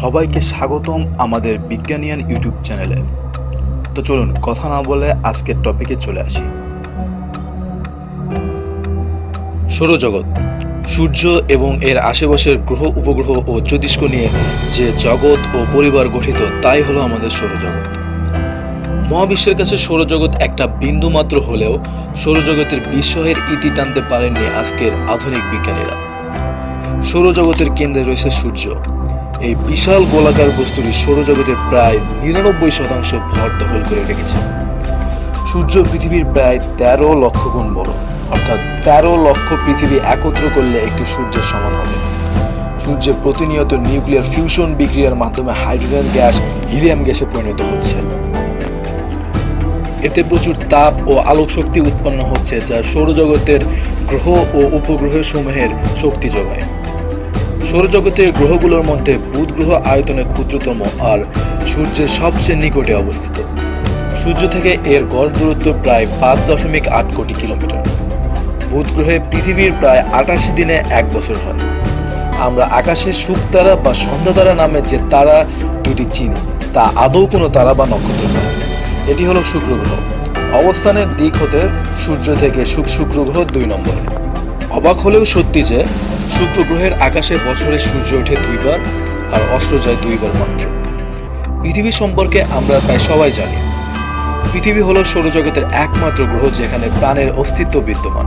সবাইকে স্বাগতম আমাদের বিজ্ঞানিয়ান ইউটিউব চ্যানেলে। তো চলুন, কথা না বলে আজকের টপিকে চলে আসি। সৌরজগৎ, সূর্য এবং এর আশেপাশের গ্রহ, উপগ্রহ ও জ্যোতিষ্ক নিয়ে যে জগৎ ও পরিবার গঠিত, তাই হলো আমাদের সৌরজগৎ। মহাবিশ্বের কাছে সৌরজগৎ একটা বিন্দু মাত্র হলেও সৌরজগতের বিষয়ের ইতি টানতে পারেননি আজকের আধুনিক বিজ্ঞানীরা। সৌরজগতের কেন্দ্রে রয়েছে সূর্য। এই বিশাল গোলাকার বস্তুটি সৌরজগতের প্রায় নিরানব্বই শতাংশ ভর দখল করে রেখেছে। সূর্য পৃথিবীর প্রায় তেরো লক্ষ গুণ বড়। অর্থাৎ তেরো লক্ষ পৃথিবী একত্র করলে একটি সূর্যের সমান হবে। সূর্যে প্রতিনিয়ত নিউক্লিয়ার ফিউশন বিক্রিয়ার মাধ্যমে হাইড্রোজেন গ্যাস, হিলিয়াম গ্যাসে পরিণত হচ্ছে। এতে প্রচুর তাপ ও আলোক শক্তি উৎপন্ন হচ্ছে, যা সৌরজগতের গ্রহ ও উপগ্রহ সমূহের শক্তি যোগায়। সৌরজগতের গ্রহগুলোর মধ্যে বুধ গ্রহ আয়তনে ক্ষুদ্রতম আর সূর্যের সবচেয়ে নিকটে অবস্থিত। সূর্য থেকে এর গড় দূরত্ব প্রায় পাঁচ দশমিক আট কোটি কিলোমিটার। বুধ গ্রহে পৃথিবীর প্রায় আটাশি দিনে এক বছর হয়। আমরা আকাশে শুকতারা বা সন্ধ্যা তারা নামে যে তারা দুটি চিনি, তা আদৌ কোনো তারা বা নক্ষত্র নয়। এটি হলো শুক্র গ্রহ অবস্থানের দিক হতে সূর্য থেকে শুক শুক্র গ্রহ দুই নম্বরে। অবাক হলেও সত্যি যে শুক্র গ্রহের আকাশে বছরে সূর্য ওঠে দুইবার আর অস্ত যায় দুইবার মাত্র। পৃথিবী সম্পর্কে আমরা প্রায় সবাই জানি। পৃথিবী হলো সৌরজগতের একমাত্র গ্রহ যেখানে প্রাণের অস্তিত্ব বিদ্যমান।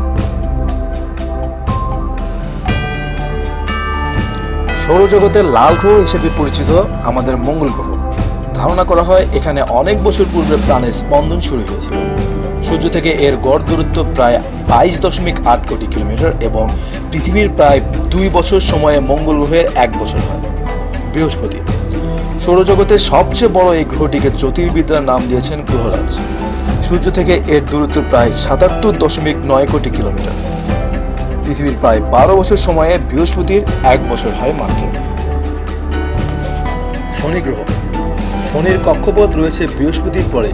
সৌরজগতের লাল গ্রহ হিসেবে পরিচিত আমাদের মঙ্গল গ্রহ। ধারণা করা হয় এখানে অনেক বছর পূর্বে প্রাণের স্পন্দন শুরু হয়েছিল। সূর্য থেকে এর গড় দূরত্ব প্রায় বাইশ দশমিক আট কোটি কিলোমিটার এবং পৃথিবীর প্রায় দুই বছর সময়ে মঙ্গল গ্রহের এক বছর হয়, বৃহস্পতি। সৌরজগতের সবচেয়ে বড় এই গ্রহটিকে জ্যোতির্বিদ্যার নাম দিয়েছেন গ্রহরাজ। সূর্য থেকে এর দূরত্ব প্রায় সাতাত্তর দশমিক নয় কোটি কিলোমিটার। পৃথিবীর প্রায় বারো বছর সময়ে বৃহস্পতির এক বছর হয় মাত্র। শনি গ্রহ। শনির কক্ষপথ রয়েছে বৃহস্পতির পরে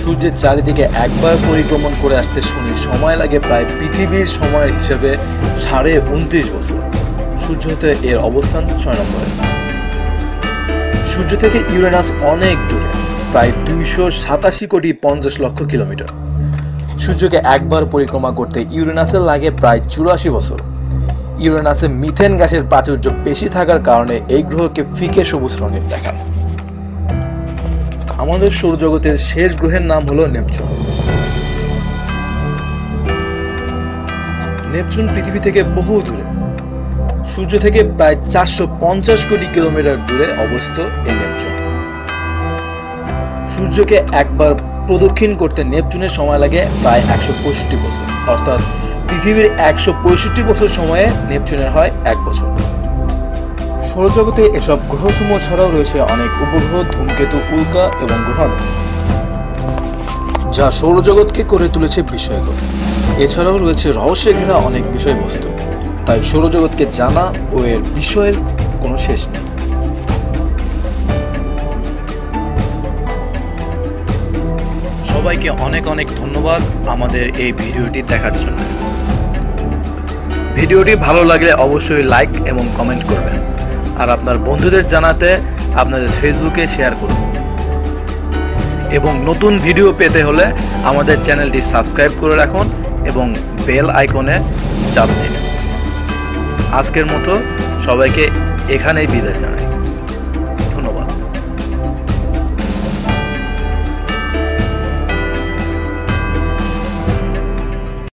সূর্যের চারিদিকে একবার পরিক্রমণ করে আসতে শনির সময় লাগে প্রায় পৃথিবীর সময়ের হিসেবে সাড়ে উনত্রিশ বছর। সূর্য হতে এর অবস্থান ছয় নম্বরে। সূর্য থেকে ইউরেনাস অনেক দূরে, প্রায় দুইশো সাতাশি কোটি পঞ্চাশ লক্ষ কিলোমিটার। সূর্যকে একবার পরিক্রমা করতে ইউরেনাসের লাগে প্রায় চুরাশি বছর। ইউরেনাসে মিথেন গ্যাসের প্রাচুর্য বেশি থাকার কারণে এই গ্রহকে ফিকে সবুজ রঙের দেখায়। আমাদের সৌরজগতের শেষ গ্রহের নাম হলো নেপচুন। নেপচুন পৃথিবী থেকে বহু দূরে। সূর্য থেকে প্রায় চারশো পঞ্চাশ কোটি কিলোমিটার দূরে অবস্থিত এই নেপচুন। সূর্যকে একবার প্রদক্ষিণ করতে নেপচুনের সময় লাগে প্রায় একশো পঁয়ষট্টি বছর। অর্থাৎ পৃথিবীর একশো পঁয়ষট্টি বছর সময়ে নেপচুনের হয় এক বছর। সৌরজগতে এসব গ্রহসমূহ ছাড়াও রয়েছে অনেক উপগ্রহ, ধূমকেতু, উল্কা এবং গ্রহাণু, যা সৌরজগৎকে করে তুলেছে বিস্ময়কর এছাড়াও রয়েছে রহস্যে ঘেরা অনেক বিষয়বস্তু, তাই সৌরজগৎকে জানা ও এর বিষয়ের কোনো শেষ নেই। সবাইকে অনেক অনেক ধন্যবাদ আমাদের এই ভিডিওটি দেখার জন্য। ভিডিওটি ভালো লাগলে অবশ্যই লাইক এবং কমেন্ট করবেন। আর আপনার বন্ধুদের জানাতে আপনাদের ফেসবুকে শেয়ার করুন। এবং নতুন ভিডিও পেতে হলে আমাদের চ্যানেলটি সাবস্ক্রাইব করে রাখুন এবং বেল আইকনে চাপ দিন। আজকের মতো সবাইকে এখানেই বিদায় জানাই।